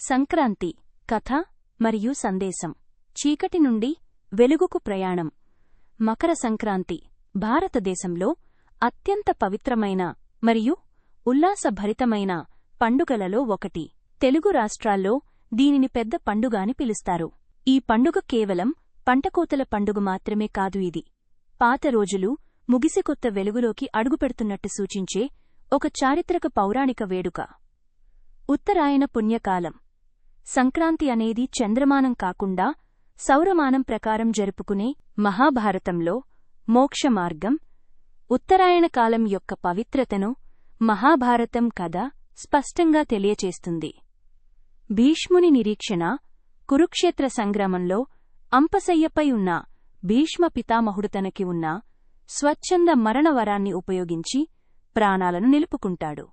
సంక్రాంతి కథ మరియు సందేశం. చీకటి నుండి వెలుగుకు ప్రయాణం. మకర సంక్రాంతి భారతదేశంలో అత్యంత పవిత్రమైన మరియు ఉల్లాసభరితమైన పండుగలలో ఒకటి. తెలుగు రాష్ట్రాల్లో దీనిని పెద్ద పండుగ అని పిలుస్తారు. ఈ పండుగ కేవలం పంటకోతల పండుగ మాత్రమే కాదు ఇది. పాత రోజులు ముగిసి కొత్త వెలుగులోకి అడుగుపెడుతున్నట్టు సూచించే ఒక చారిత్రక పౌరాణిక వేడుక. ఉత్తరాయణ పుణ్యకాలం. సంక్రాంతి అనేది చంద్రమానం కాకుండా సౌరమానం ప్రకారం జరుపుకునే మహాభారతంలో మోక్షమార్గం ఉత్తరాయణ కాలం యొక్క పవిత్రతను మహాభారతం కథ స్పష్టంగా తెలియచేస్తుంది. భీష్ముని నిరీక్షణ కురుక్షేత్ర సంగ్రామంలో అంపశయ్యపై ఉన్న భీష్మ పితామహుడు తనకి ఉన్న స్వచ్ఛంద మరణవరాన్ని ఉపయోగించి ప్రాణాలను నిలుపుకుంటాడు.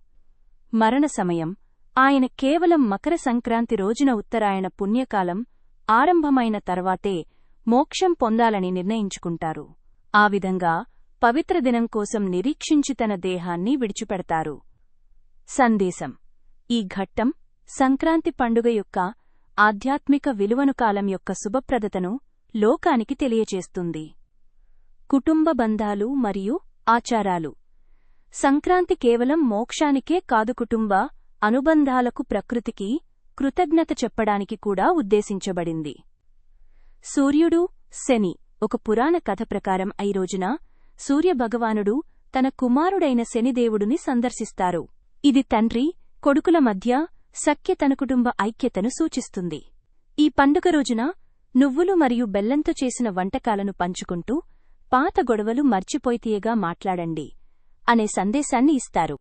మరణ సమయం ఆయన కేవలం మకర సంక్రాంతి రోజున ఉత్తరాయణ పుణ్యకాలం ఆరంభమైన తర్వాతే మోక్షం పొందాలని నిర్ణయించుకుంటారు. ఆ విధంగా పవిత్ర దినం కోసం నిరీక్షించి తన దేహాన్ని విడిచిపెడతారు. సందేశం. ఈ ఘట్టం సంక్రాంతి పండుగ యొక్క ఆధ్యాత్మిక విలువను కాలం యొక్క శుభప్రదతను లోకానికి తెలియచేస్తుంది. కుటుంబ బంధాలు మరియు ఆచారాలు. సంక్రాంతి కేవలం మోక్షానికే కాదు కుటుంబ అనుబంధాలకు ప్రకృతికి కృతజ్ఞత చెప్పడానికి కూడా ఉద్దేశించబడింది. సూర్యుడు శని ఒక పురాణ కథ ప్రకారం ఐ రోజున సూర్యభగవానుడు తన కుమారుడైన శనిదేవుడిని సందర్శిస్తారు. ఇది తండ్రి కొడుకుల మధ్య సఖ్యతన కుటుంబ ఐక్యతను సూచిస్తుంది. ఈ పండుగ రోజున నువ్వులు మరియు బెల్లంతో చేసిన వంటకాలను పంచుకుంటూ పాత గొడవలు మర్చిపోయితీయగా మాట్లాడండి అనే సందేశాన్ని ఇస్తారు.